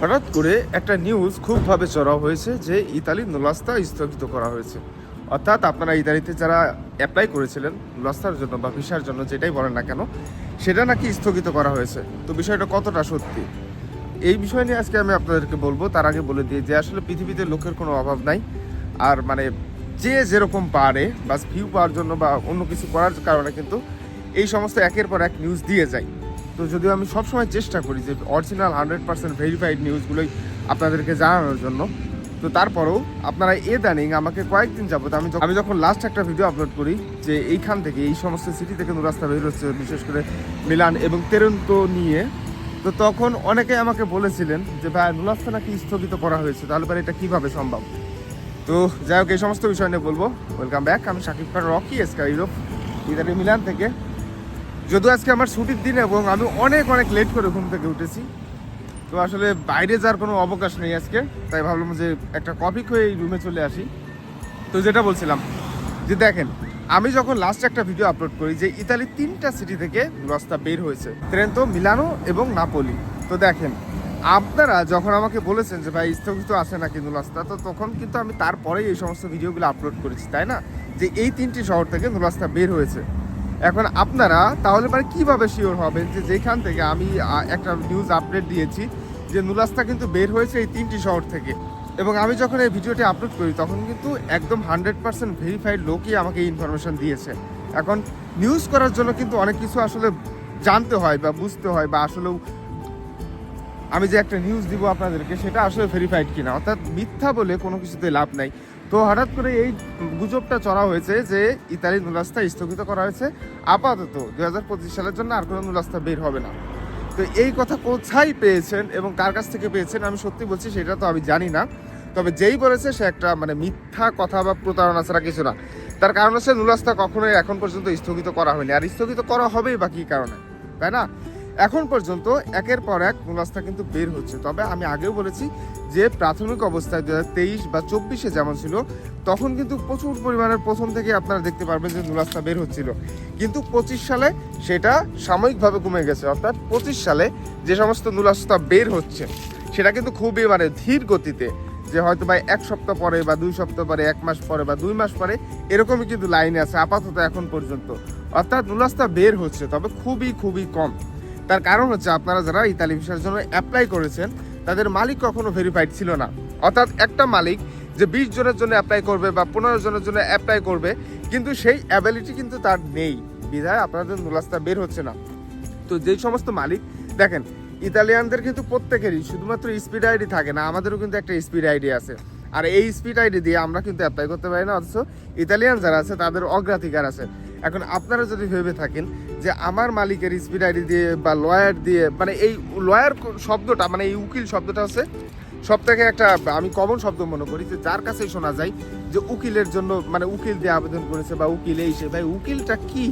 হঠাৎ করে একটা নিউজ খুবভাবে চড়াও হয়েছে যে ইতালি নোলাস্তা স্থগিত করা হয়েছে। অর্থাৎ আপনারা ইতালিতে যারা অ্যাপ্লাই করেছিলেন, নোলাস্তার জন্য বা ভিসার জন্য যেটাই বলেন না কেন, সেটা নাকি স্থগিত করা হয়েছে। তো বিষয়টা কতটা সত্যি? এই বিষয় নিয়ে আজকে আমি আপনাদেরকে বলব। তার আগে বলে দিই যে আসলে পৃথিবীতে লোকের কোনো অভাব নাই। আর মানে যে যেরকম পারে বা ভিউ পাওয়ার জন্য বা অন্য কিছু করার কারণে কিন্তু এই সমস্ত একের পর এক নিউজ দিয়ে যায়। তো যদিও আমি সবসময় চেষ্টা করি যে অরিজিনাল হান্ড্রেড পার্সেন্ট ভেরিফাইড নিউজগুলোই আপনাদেরকে জানানোর জন্য। তো তারপরেও আপনারা এ দানিং আমাকে কয়েকদিন যাবত আমি আমি যখন লাস্ট একটা ভিডিও আপলোড করি যে এইখান থেকে এই সমস্ত সিটি থেকে রাস্তা বের হচ্ছে, বিশেষ করে মিলান এবং তেরন্ত নিয়ে, তো তখন অনেকে আমাকে বলেছিলেন যে, ভাই নুলাস্তা নাকি স্থগিত করা হয়েছে, তাহলে পরে এটা কীভাবে সম্ভব? তো যাই হোক, এই সমস্ত বিষয় নিয়ে বলব। ওয়েলকাম ব্যাক আমি শাকিব খান রকি এসকা ইউরোপ ইতালি মিলান থেকে। যদিও আজকে আমার ছুটির দিন এবং আমি অনেক অনেক লেট করে ঘুম থেকে উঠেছি। তো আসলে বাইরে যাওয়ার কোনো অবকাশ নেই আজকে, তাই ভাবলাম যে একটা কফি খেয়ে এই রুমে চলে আসি। তো যেটা বলছিলাম যে দেখেন, আমি যখন লাস্ট একটা ভিডিও আপলোড করি যে ইতালির তিনটা সিটি থেকে রাস্তা বের হয়েছে ট্রেন তো মিলানো এবং নাপোলি তো দেখেন, আপনারা যখন আমাকে বলেছেন যে ভাই স্থগিত আছে নাকি নুলাস্তা তো তখন কিন্তু আমি তারপরেই এই সমস্ত ভিডিওগুলো আপলোড করেছি, তাই না? যে এই তিনটি শহর থেকে নুলাস্তা বের হয়েছে। এখন আপনারা তাহলে মানে কীভাবে শিওর হবেন যে যেখান থেকে আমি একটা নিউজ আপডেট দিয়েছি যে নুলাস্তা কিন্তু বের হয়েছে এই তিনটি শহর থেকে। এবং আমি যখন এই ভিডিওটি আপলোড করি, তখন কিন্তু একদম হান্ড্রেড পার্সেন্ট ভেরিফাইড লোকই আমাকে এই ইনফরমেশন দিয়েছে। এখন নিউজ করার জন্য কিন্তু অনেক কিছু আসলে জানতে হয় বা বুঝতে হয় বা আসলেও আমি যে একটা নিউজ দিব আপনাদেরকে, সেটা আসলে ভেরিফাইড কিনা। অর্থাৎ মিথ্যা বলে কোনো কিছুতে লাভ নাই। তো হঠাৎ করে এই গুজবটা চড়া হয়েছে যে ইতালি নুলাস্তা স্থগিত করা হয়েছে। আপাতত দু হাজার পঁচিশ সালের জন্য আর কোনো নুলাস্তা বের হবে না। তো এই কথা কোথায় পেয়েছেন এবং কার কাছ থেকে পেয়েছেন আমি সত্যি বলছি সেটা তো আমি জানি না। তবে যেই বলেছে সে একটা মানে মিথ্যা কথা বা প্রতারণা ছাড়া কিছু না। তার কারণ হচ্ছে নুলাস্তা কখনোই এখন পর্যন্ত স্থগিত করা হয়নি। আর স্থগিত করা হবেই বা কী কারণে? তাই না? এখন পর্যন্ত একের পর এক নুলাস্তা কিন্তু বের হচ্ছে। তবে আমি আগেও বলেছি যে প্রাথমিক অবস্থায় দু তেইশ বা চব্বিশে যেমন ছিল, তখন কিন্তু প্রচুর পরিমাণের প্রথম থেকে আপনারা দেখতে পারবেন যে নুলাস্তা বের হচ্ছিল। কিন্তু পঁচিশ সালে সেটা সাময়িকভাবে কমে গেছে। অর্থাৎ পঁচিশ সালে যে সমস্ত নুলাস্তা বের হচ্ছে, সেটা কিন্তু খুবই মানে ধীর গতিতে যে হয়তো বা এক সপ্তাহ পরে বা দুই সপ্তাহ পরে, এক মাস পরে বা দুই মাস পরে এরকমই কিন্তু লাইনে আছে আপাতত এখন পর্যন্ত। অর্থাৎ নুলাস্তা বের হচ্ছে, তবে খুবই খুবই কম। তার কারণ হচ্ছে আপনারা যারা ইতালি ভিসার জন্য অ্যাপ্লাই করেছেন, তাদের মালিক কখনো ভেরিফাইড ছিল না। অর্থাৎ একটা মালিক যে বিশ জনের জন্য অ্যাপ্লাই করবে বা পনেরো জনের জন্য অ্যাপ্লাই করবে, কিন্তু সেই অ্যাবিলিটি কিন্তু তার নেই। বিধায় আপনাদের নুলাস্তা বের হচ্ছে না। তো যেই সমস্ত মালিক, দেখেন, ইতালিয়ানদের কিন্তু প্রত্যেকেরই শুধুমাত্র স্পিড আইডি থাকে না, আমাদেরও কিন্তু একটা স্পিড আইডি আছে। আর এই স্পিড আইডি দিয়ে আমরা কিন্তু অ্যাপ্লাই করতে পারি না, অথচ ইতালিয়ান যারা আছে, তাদের অগ্রাধিকার আছে। এখন আপনারা যদি ভেবে থাকেন যে আমার মালিকের স্পিড আইডি দিয়ে বা লয়ার দিয়ে মানে এই লয়ার শব্দটা মানে এই উকিল শব্দটা হচ্ছে সব থেকে একটা আমি কমন শব্দ মনে করি যে যার কাছেই শোনা যায় যে উকিলের জন্য মানে উকিল দিয়ে আবেদন করেছে বা উকিল এই সে। ভাই, উকিলটা কি?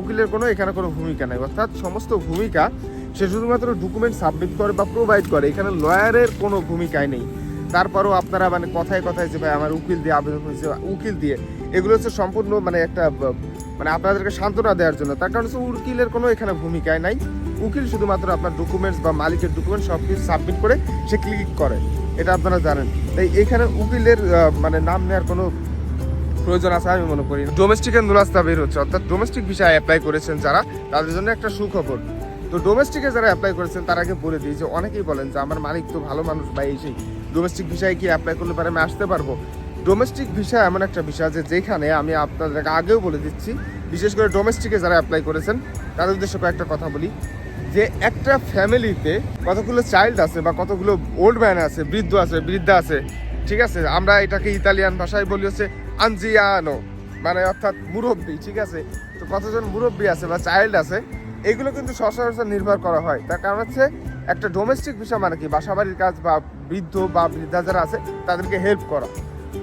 উকিলের কোনো এখানে কোনো ভূমিকা নেই। অর্থাৎ সমস্ত ভূমিকা সে শুধুমাত্র ডকুমেন্ট সাবমিট করে বা প্রোভাইড করে। এখানে লয়ারের কোনো ভূমিকাই নেই। তারপরও আপনারা মানে কথায় কথায় যে, ভাই, আমার উকিল দিয়ে আবেদন হয়েছে উকিল দিয়ে। এগুলো হচ্ছে সম্পূর্ণ মানে একটা মানে আপনাদেরকে সান্ত্বনা দেওয়ার জন্য। তার কারণ হচ্ছে উকিলের কোনো এখানে ভূমিকায় নাই। উকিল শুধুমাত্র আপনার ডকুমেন্টস বা মালিকের ডকুমেন্ট সব কিছু সাবমিট করে সে ক্লিক করে। এটা আপনারা জানেন। তাই এখানে উকিলের মানে নাম নেওয়ার কোনো প্রয়োজন আছে আমি মনে করি ডোমেস্টিকের নুলাস্তা বের হচ্ছে। অর্থাৎ ডোমেস্টিক ভিসায় অ্যাপ্লাই করেছেন যারা, তাদের জন্য একটা সুখবর। তো ডোমেস্টিকে যারা অ্যাপ্লাই করেছেন, তার আগে বলে দিই যে, অনেকেই বলেন যে, আমার মালিক তো ভালো মানুষ বা এই সেই ডোমেস্টিক ভিসায় কি অ্যাপ্লাই করলে পারে আমি আসতে পারব? ডোমেস্টিক ভিসা এমন একটা ভিসা যে যেখানে আমি আপনাদেরকে আগেও বলে দিচ্ছি, বিশেষ করে ডোমেস্টিকে যারা অ্যাপ্লাই করেছেন, তাদের উদ্দেশ্যে কয়েকটা কথা বলি। যে একটা ফ্যামিলিতে কতগুলো চাইল্ড আছে বা কতগুলো ওল্ড ম্যান আছে, বৃদ্ধ আছে, বৃদ্ধা আছে, ঠিক আছে? আমরা এটাকে ইতালিয়ান ভাষায় বলি হচ্ছে আনজিয়ানো মানে অর্থাৎ মুরব্বী, ঠিক আছে? তো কতজন মুরব্বী আছে বা চাইল্ড আছে, এগুলো কিন্তু সচরাচর নির্ভর করা হয়। তার কারণ হচ্ছে একটা ডোমেস্টিক ভিসা মানে কি? বাসাবাড়ির কাজ বা বৃদ্ধ বা বৃদ্ধা যারা আছে, তাদেরকে হেল্প করা।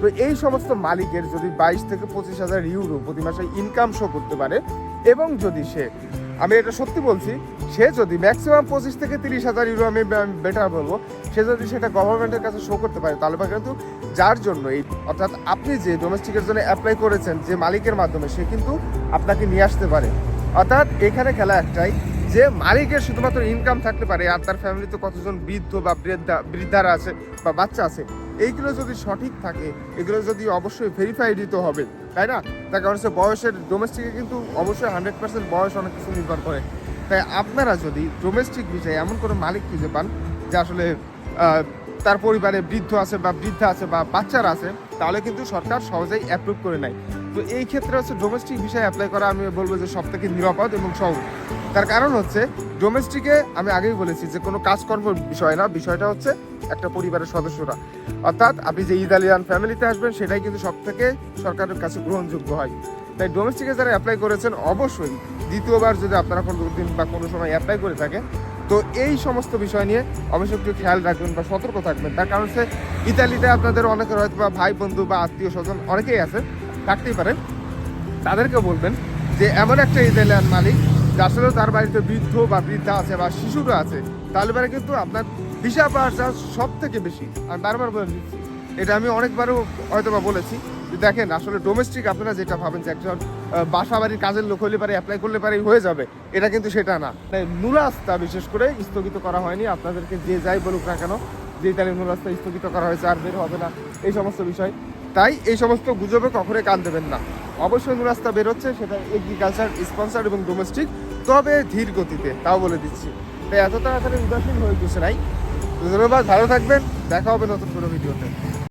তো এই সমস্ত মালিকের যদি বাইশ থেকে পঁচিশ হাজার ইউরো প্রতি মাসে ইনকাম শো করতে পারে, এবং যদি সে, আমি এটা সত্যি বলছি, সে যদি ম্যাক্সিমাম পঁচিশ থেকে তিরিশ হাজার ইউরো আমি বেটার বলব, সে যদি সেটা গভর্নমেন্টের কাছে শো করতে পারে, তাহলে কিন্তু যার জন্য এই, অর্থাৎ আপনি যে ডোমেস্টিকের জন্য অ্যাপ্লাই করেছেন, যে মালিকের মাধ্যমে, সে কিন্তু আপনাকে নিয়ে আসতে পারে। অর্থাৎ এখানে খেলা একটাই, যে মালিকের শুধুমাত্র ইনকাম থাকতে পারে, আর তার ফ্যামিলিতে কতজন বৃদ্ধ বা বৃদ্ধা, বৃদ্ধারা আছে বা বাচ্চা আছে এইগুলো যদি সঠিক থাকে, এগুলো যদি অবশ্যই ভেরিফাই দিতে হবে, তাই না? তার কারণ হচ্ছে বয়সের ডোমেস্টিকে কিন্তু অবশ্যই হান্ড্রেড পার্সেন্ট বয়স অনেক কিছু নির্ভর করে। তাই আপনারা যদি ডোমেস্টিক বিষয়ে এমন কোনো মালিক খুঁজে পান, যে আসলে তার পরিবারে বৃদ্ধ আছে বা বৃদ্ধা আছে বা বাচ্চারা আছে তাহলে কিন্তু সরকার সহজেই অ্যাপ্রুভ করে নেয়। তো এই ক্ষেত্রে হচ্ছে ডোমেস্টিক বিষয়ে অ্যাপ্লাই করা আমি বলব যে সব থেকে নিরাপদ এবং সহজ। তার কারণ হচ্ছে ডোমেস্টিকে আমি আগেই বলেছি যে কোনো কাজকর্ম বিষয় না, বিষয়টা হচ্ছে একটা পরিবারের সদস্যরা। অর্থাৎ আপনি যে ইতালিয়ান ফ্যামিলিতে আসবেন, সেটাই কিন্তু সব থেকে সরকারের কাছে গ্রহণযোগ্য হয়। তাই ডোমেস্টিকে যারা অ্যাপ্লাই করেছেন, অবশ্যই দ্বিতীয়বার যদি আপনারা কোনো দিন বা কোনো সময় অ্যাপ্লাই করে থাকেন তো এই সমস্ত বিষয় নিয়ে অবশ্যই একটু খেয়াল রাখবেন বা সতর্ক থাকবেন। তার কারণ হচ্ছে ইতালিতে আপনাদের অনেকের হয়তো বা ভাই বন্ধু বা আত্মীয় স্বজন অনেকেই আছে, থাকতেই পারে। তাদেরকে বলবেন যে এমন একটা ইতালিয়ান মালিক যে আসলে তার বাড়িতে বৃদ্ধ বা বৃদ্ধা আছে বা শিশুরা আছে, তাহলে পরে কিন্তু আপনার ভিসা পাওয়ার চান্স সব থেকে বেশি। আমি বারবার বলে দিচ্ছি, এটা আমি অনেকবারও হয়তো বা বলেছি। দেখেন, আসলে ডোমেস্টিক আপনারা যেটা ভাবেন যে একজন বাসা বাড়ির কাজের লোক হলে পারে অ্যাপ্লাই করলে পারে, হয়ে যাবে। এটা কিন্তু সেটা না। তাই নুরাস্তা বিশেষ করে স্থগিত করা হয়নি। আপনাদেরকে যে যাই বলুক না কেন, যে ইতালি নুরাস্তা স্থগিত করা হয়েছে, আর বের হবে না, এই সমস্ত বিষয়। তাই এই সমস্ত গুজবে কখনোই কান দেবেন না। অবশ্যই নুরাস্তা বেরোচ্ছে সেটা এগ্রিকালচার স্পন্সার এবং ডোমেস্টিক তবে ধীর গতিতে, তাও বলে দিচ্ছি। তাই এত তাড়াতাড়ি উদাসীন হয়ে গেছে নাই। ধন্যবাদ, ভালো থাকবেন, দেখা হবে নতুন কোনো ভিডিওতে।